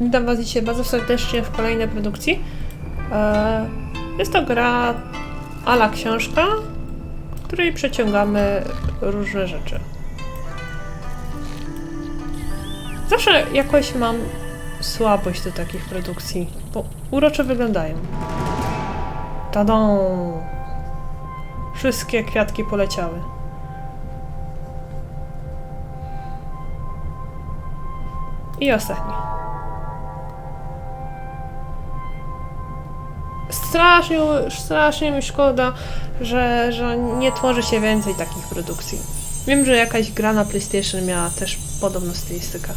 Witam Was dzisiaj bardzo serdecznie w kolejnej produkcji. E, Jest to gra ala książka, w której przeciągamy różne rzeczy. Zawsze jakoś mam słabość do takich produkcji, bo urocze wyglądają. Tadą! Wszystkie kwiatki poleciały. I ostatni. Strasznie, strasznie mi szkoda, że, że nie tworzy się więcej takich produkcji. Wiem, że jakaś gra na PlayStation miała też podobną stylistykę.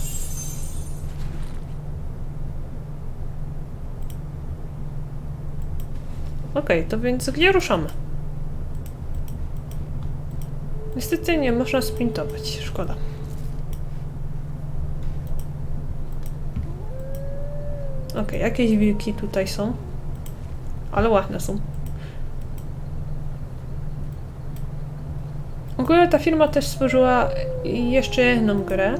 Okej, to więc gdzie ruszamy? Niestety nie można sprintować, szkoda. Okej, jakieś wilki tutaj są. Ale ładne są. W ogóle ta firma też stworzyła jeszcze jedną grę.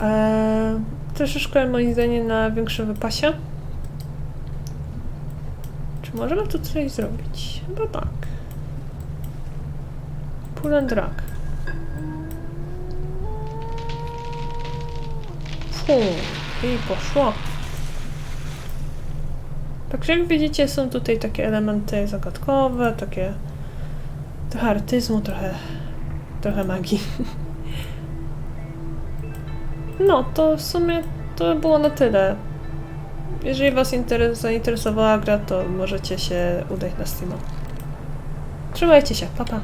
Eee, troszeczkę moim zdaniem na większym wypasie. Czy możemy tu coś zrobić? Chyba tak. Pull and drag. Fu, i poszło. Także jak widzicie są tutaj takie elementy zagadkowe, takie trochę artyzmu, trochę, trochę magii. No, to w sumie to było na tyle. Jeżeli Was interes- zainteresowała gra, to możecie się udać na Steama. Trzymajcie się, pa pa.